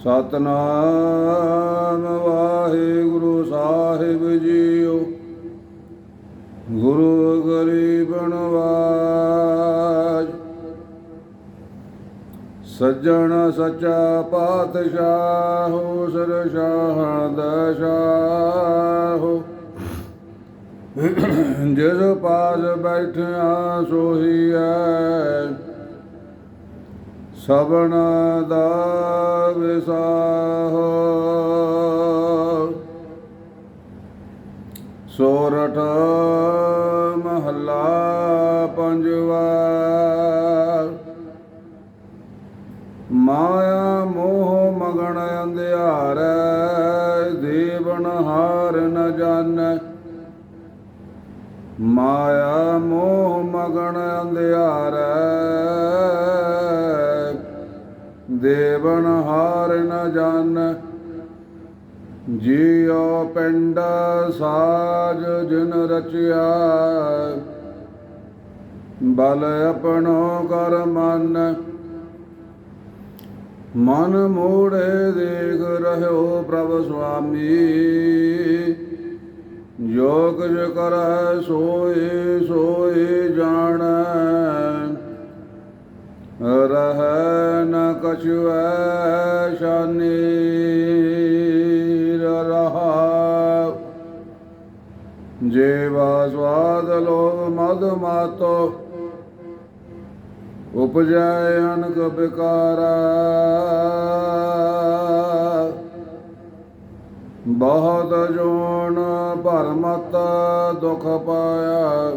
ਸਤਨਾਮ ਵਾਹਿਗੁਰੂ ਸਾਹਿਬ ਜੀਓ। ਗੁਰੂ ਗਰੀਬ ਨਵਾਜ। ਸੱਜਣ ਸੱਚਾ ਪਾਤਸ਼ਾਹ ਸਰਸ਼ਾਹ ਦਸ਼ਾਹੋ। ਜਿਸ ਪਾਸ ਬੈਠਿਆ ਸੋਹੀ ਸੋਹੀਐ ਸਬਨਾ ਦਾ ਵਿਸਾਹ ਸੋਰਠ ਮਹੱਲਾ ਪੰਜਵਾ। ਮਾਇਆ ਮੋਹ ਮਗਣ ਅੰਧਿਆਰੈ ਦੇਵਨ ਹਾਰ ਨ ਜਾਣੈ। ਮਾਇਆ ਮੋਹ ਮਗਣ ਅੰਧਿਆਰੈ ਦੇਵਨ ਹਾਰ ਨ ਜਾਣੈ ਜੀਉ ਪਿੰਡ ਸਾਜ ਜਿਨ ਰਚਿਆ। ਬਲ ਆਪਣੋ ਕਰ ਮਨ। ਮਨ ਮੋੜੇ ਦੇਖ ਰਹਿਓ ਪ੍ਰਭ ਸੁਆਮੀ। ਜੋ ਕੁਝ ਕਰੈ ਸੋਏ ਸੋਏ ਜਾਣੈ। ਰਹਿ ਨ ਕਛੁ ਐਸ਼ਾਨੀ ਰਹਾ ਜੀਵਾ ਸਵਾਦ ਲੋਭ ਮਦ ਮਾਤੋ ਉਪਜੈ ਅਨਕ ਬਿਕਾਰਾ ਬਹੁਤ ਜੋਨ ਭਰਮਤ ਦੁਖ ਪਾਇਆ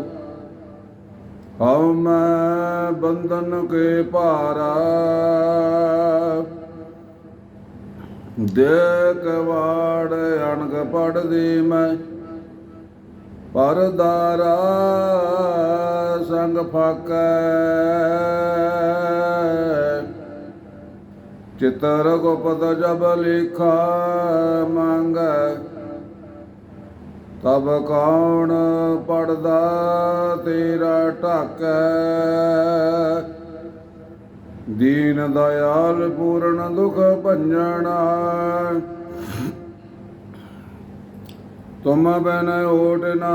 ਹਉ ਮੈਂ ਬੰਧਨ ਕੇ ਭਾਰਾ। ਦੇਖ ਵਾੜ ਅਣਗ ਪੜਦੀ ਮੈਂ। ਪਰਦਾਰਾ ਸੰਗ ਫਾਕੈ। ਚਿਤਰ ਗੋਪਤ ਜਬ ਲਿਖਾ ਮੰਗੈ। ਤਬ ਕੌਣ ਪੜਦਾ ਤੇਰਾ ਢਾਕੈ? ਦੀਨ ਦਇਆਲ ਪੂਰਨ ਦੁਖ ਭੰਜਣਾ ਤੁਮ ਬਿਨ ਓਟ ਨਾ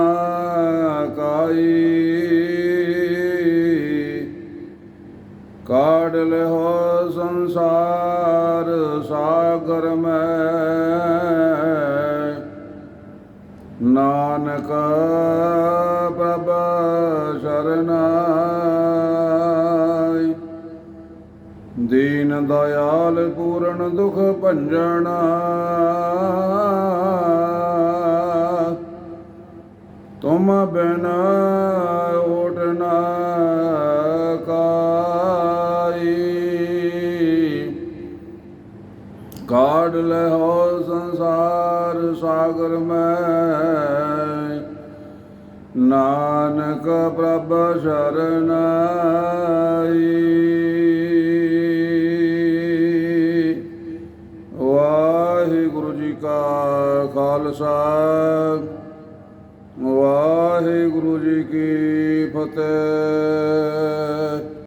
ਕਾਈ। ਕਾਢ ਲਿਓ ਸੰਸਾਰ ਸਾਗਰ ਮੈਂ। ਨਾਨਕ ਪ੍ਰਭ ਸ਼ਰਨਾਈ। ਦੀਨ ਦਇਆਲ ਪੂਰਨ ਦੁਖ ਭੰਜਣਾ। ਤੁਮ ਬਿਨ ਓਟ ਨਾ ਕਾਈ। ਕਾਢ ਲਹੋ ਸੰਸਾਰ ਸਾਗਰ ਮੈਂ। ਨਾਨਕ ਪ੍ਰਭ ਸ਼ਰਨਾਈ ਵਾਹਿਗੁਰੂ ਜੀ ਕਾ ਖਾਲਸਾ। ਵਾਹਿਗੁਰੂ ਜੀ ਕੀ ਫਤਿਹ।